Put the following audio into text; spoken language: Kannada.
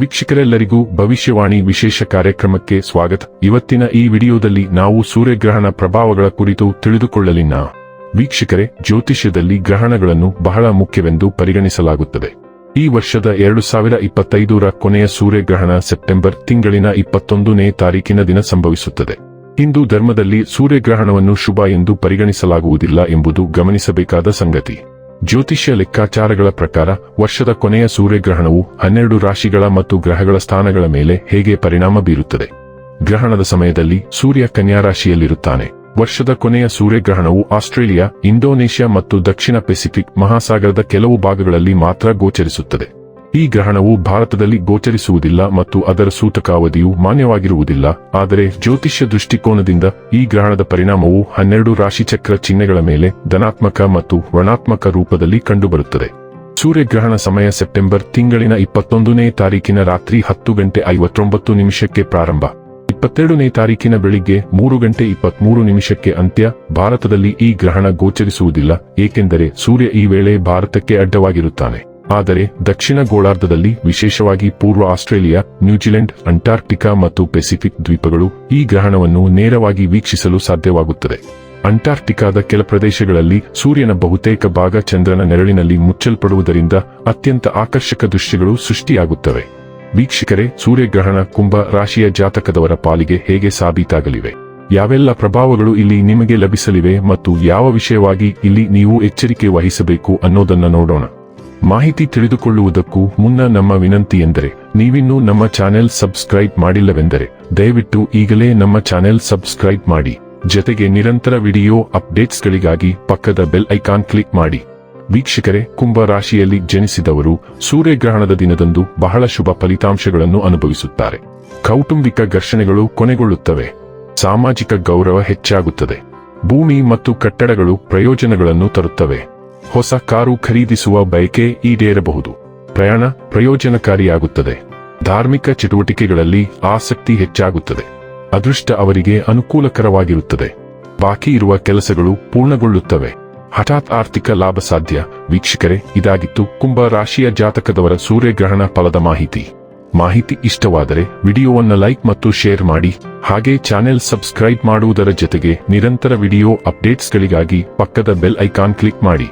ವೀಕ್ಷಕರೆಲ್ಲರಿಗೂ ಭವಿಷ್ಯವಾಣಿ ವಿಶೇಷ ಕಾರ್ಯಕ್ರಮಕ್ಕೆ ಸ್ವಾಗತ. ಇವತ್ತಿನ ಈ ವಿಡಿಯೋದಲ್ಲಿ ನಾವು ಸೂರ್ಯಗ್ರಹಣ ಪ್ರಭಾವಗಳ ಕುರಿತು ತಿಳಿದುಕೊಳ್ಳಲಿನ ವೀಕ್ಷಕರೇ, ಜ್ಯೋತಿಷ್ಯದಲ್ಲಿ ಗ್ರಹಣಗಳನ್ನು ಬಹಳ ಮುಖ್ಯವೆಂದು ಪರಿಗಣಿಸಲಾಗುತ್ತದೆ. ಈ ವರ್ಷದ ಎರಡು ಸಾವಿರ ಇಪ್ಪತ್ತೈದರ ಕೊನೆಯ ಸೂರ್ಯಗ್ರಹಣ ಸೆಪ್ಟೆಂಬರ್ ತಿಂಗಳಿನ ಇಪ್ಪತ್ತೊಂದನೇ ತಾರೀಕಿನ ದಿನ ಸಂಭವಿಸುತ್ತದೆ. ಹಿಂದೂ ಧರ್ಮದಲ್ಲಿ ಸೂರ್ಯಗ್ರಹಣವನ್ನು ಶುಭ ಎಂದು ಪರಿಗಣಿಸಲಾಗುವುದಿಲ್ಲ ಎಂಬುದು ಗಮನಿಸಬೇಕಾದ ಸಂಗತಿ. ಜ್ಯೋತಿಷ್ಯ ಲೆಕ್ಕಾಚಾರಗಳ ಪ್ರಕಾರ, ವರ್ಷದ ಕೊನೆಯ ಸೂರ್ಯಗ್ರಹಣವು ಹನ್ನೆರಡು ರಾಶಿಗಳ ಮತ್ತು ಗ್ರಹಗಳ ಸ್ಥಾನಗಳ ಮೇಲೆ ಹೇಗೆ ಪರಿಣಾಮ ಬೀರುತ್ತದೆ? ಗ್ರಹಣದ ಸಮಯದಲ್ಲಿ ಸೂರ್ಯ ಕನ್ಯಾ ರಾಶಿಯಲ್ಲಿರುತ್ತಾನೆ. ವರ್ಷದ ಕೊನೆಯ ಸೂರ್ಯಗ್ರಹಣವು ಆಸ್ಟ್ರೇಲಿಯಾ, ಇಂಡೋನೇಷ್ಯಾ ಮತ್ತು ದಕ್ಷಿಣ ಪೆಸಿಫಿಕ್ ಮಹಾಸಾಗರದ ಕೆಲವು ಭಾಗಗಳಲ್ಲಿ ಮಾತ್ರ ಗೋಚರಿಸುತ್ತದೆ. ಈ ಗ್ರಹಣವು ಭಾರತದಲ್ಲಿ ಗೋಚರಿಸುವುದಿಲ್ಲ ಮತ್ತು ಅದರ ಸೂತಕಾವಧಿಯು ಮಾನ್ಯವಾಗಿರುವುದಿಲ್ಲ, ಆದರೆ ಜ್ಯೋತಿಷ್ಯ ದೃಷ್ಟಿಕೋನದಿಂದ ಈ ಗ್ರಹಣದ ಪರಿಣಾಮವು ಹನ್ನೆರಡು ರಾಶಿಚಕ್ರ ಚಿಹ್ನೆಗಳ ಮೇಲೆ ಧನಾತ್ಮಕ ಮತ್ತು ಋಣಾತ್ಮಕ ರೂಪದಲ್ಲಿ ಕಂಡುಬರುತ್ತದೆ. ಸೂರ್ಯಗ್ರಹಣ ಸಮಯ ಸೆಪ್ಟೆಂಬರ್ ತಿಂಗಳಿನ ಇಪ್ಪತ್ತೊಂದನೇ ತಾರೀಕಿನ ರಾತ್ರಿ ಹತ್ತು ಗಂಟೆ ಐವತ್ತೊಂಬತ್ತು ನಿಮಿಷಕ್ಕೆ ಪ್ರಾರಂಭ. ಇಪ್ಪತ್ತೆರಡನೇ ತಾರೀಕಿನ ಬೆಳಿಗ್ಗೆ ಮೂರು ಗಂಟೆ ಇಪ್ಪತ್ಮೂರು ನಿಮಿಷಕ್ಕೆ ಅಂತ್ಯ. ಭಾರತದಲ್ಲಿ ಈ ಗ್ರಹಣ ಗೋಚರಿಸುವುದಿಲ್ಲ, ಏಕೆಂದರೆ ಸೂರ್ಯ ಈ ವೇಳೆ ಭಾರತಕ್ಕೆ ಅಡ್ಡವಾಗಿರುತ್ತಾನೆ. ಆದರೆ ದಕ್ಷಿಣ ಗೋಳಾರ್ಧದಲ್ಲಿ, ವಿಶೇಷವಾಗಿ ಪೂರ್ವ ಆಸ್ಟ್ರೇಲಿಯಾ, ನ್ಯೂಜಿಲೆಂಡ್, ಅಂಟಾರ್ಕ್ಟಿಕಾ ಮತ್ತು ಪೆಸಿಫಿಕ್ ದ್ವೀಪಗಳು ಈ ಗ್ರಹಣವನ್ನು ನೇರವಾಗಿ ವೀಕ್ಷಿಸಲು ಸಾಧ್ಯವಾಗುತ್ತದೆ. ಅಂಟಾರ್ಕ್ಟಿಕಾದ ಕೆಲ ಪ್ರದೇಶಗಳಲ್ಲಿ ಸೂರ್ಯನ ಬಹುತೇಕ ಭಾಗ ಚಂದ್ರನ ನೆರಳಿನಲ್ಲಿ ಮುಚ್ಚಲ್ಪಡುವುದರಿಂದ ಅತ್ಯಂತ ಆಕರ್ಷಕ ದೃಶ್ಯಗಳು ಸೃಷ್ಟಿಯಾಗುತ್ತವೆ. ವೀಕ್ಷಕರೇ, ಸೂರ್ಯಗ್ರಹಣ ಕುಂಭ ರಾಶಿಯ ಜಾತಕದವರ ಪಾಲಿಗೆ ಹೇಗೆ ಸಾಬೀತಾಗಲಿವೆ? ಯಾವೆಲ್ಲ ಪ್ರಭಾವಗಳು ಇಲ್ಲಿ ನಿಮಗೆ ಲಭಿಸಲಿವೆ ಮತ್ತು ಯಾವ ವಿಷಯವಾಗಿ ಇಲ್ಲಿ ನೀವು ಎಚ್ಚರಿಕೆ ವಹಿಸಬೇಕು ಅನ್ನೋದನ್ನ ನೋಡೋಣ. ಮಾಹಿತಿ ತಿಳಿದುಕೊಳ್ಳುವುದಕ್ಕೂ ಮುನ್ನ ನಮ್ಮ ವಿನಂತಿ ಎಂದರೆ, ನೀವಿನ್ನೂ ನಮ್ಮ ಚಾನೆಲ್ ಸಬ್ಸ್ಕ್ರೈಬ್ ಮಾಡಿಲ್ಲವೆಂದರೆ, ದಯವಿಟ್ಟು ಈಗಲೇ ನಮ್ಮ ಚಾನೆಲ್ ಸಬ್ಸ್ಕ್ರೈಬ್ ಮಾಡಿ. ಜೊತೆಗೆ ನಿರಂತರ ವಿಡಿಯೋ ಅಪ್ಡೇಟ್ಸ್ಗಳಿಗಾಗಿ ಪಕ್ಕದ ಬೆಲ್ ಐಕಾನ್ ಕ್ಲಿಕ್ ಮಾಡಿ. ವೀಕ್ಷಕರೇ ಕುಂಭ ರಾಶಿಯಲ್ಲಿ ಜನಿಸಿದವರು ಸೂರ್ಯಗ್ರಹಣದ ದಿನದಂದು ಬಹಳ ಶುಭ ಫಲಿತಾಂಶಗಳನ್ನು ಅನುಭವಿಸುತ್ತಾರೆ. ಕೌಟುಂಬಿಕ ಘರ್ಷಣೆಗಳು ಕೊನೆಗೊಳ್ಳುತ್ತವೆ. ಸಾಮಾಜಿಕ ಗೌರವ ಹೆಚ್ಚಾಗುತ್ತದೆ. ಭೂಮಿ ಮತ್ತು ಕಟ್ಟಡಗಳು ಪ್ರಯೋಜನಗಳನ್ನು ತರುತ್ತವೆ. ಹೊಸ ಕಾರು ಖರೀದಿಸುವ ಬಯಕೆ ಈಡೇರಬಹುದು. ಪ್ರಯಾಣ ಪ್ರಯೋಜನಕಾರಿಯಾಗುತ್ತದೆ. ಧಾರ್ಮಿಕ ಚಟುವಟಿಕೆಗಳಲ್ಲಿ ಆಸಕ್ತಿ ಹೆಚ್ಚಾಗುತ್ತದೆ. ಅದೃಷ್ಟ ಅವರಿಗೆ ಅನುಕೂಲಕರವಾಗಿರುತ್ತದೆ. ಬಾಕಿ ಇರುವ ಕೆಲಸಗಳು ಪೂರ್ಣಗೊಳ್ಳುತ್ತವೆ. ಹಠಾತ್ ಆರ್ಥಿಕ ಲಾಭ ಸಾಧ್ಯ. ವೀಕ್ಷಕರೇ, ಇದಾಗಿತ್ತು ಕುಂಭ ರಾಶಿಯ ಜಾತಕದವರ ಸೂರ್ಯಗ್ರಹಣ ಫಲದ ಮಾಹಿತಿ. ಮಾಹಿತಿ ಇಷ್ಟವಾದರೆ ವಿಡಿಯೋವನ್ನು ಲೈಕ್ ಮತ್ತು ಶೇರ್ ಮಾಡಿ. ಹಾಗೆ ಚಾನೆಲ್ ಸಬ್ಸ್ಕ್ರೈಬ್ ಮಾಡುವುದರ ಜೊತೆಗೆ ನಿರಂತರ ವಿಡಿಯೋ ಅಪ್ಡೇಟ್ಸ್ಗಳಿಗಾಗಿ ಪಕ್ಕದ ಬೆಲ್ ಐಕಾನ್ ಕ್ಲಿಕ್ ಮಾಡಿ.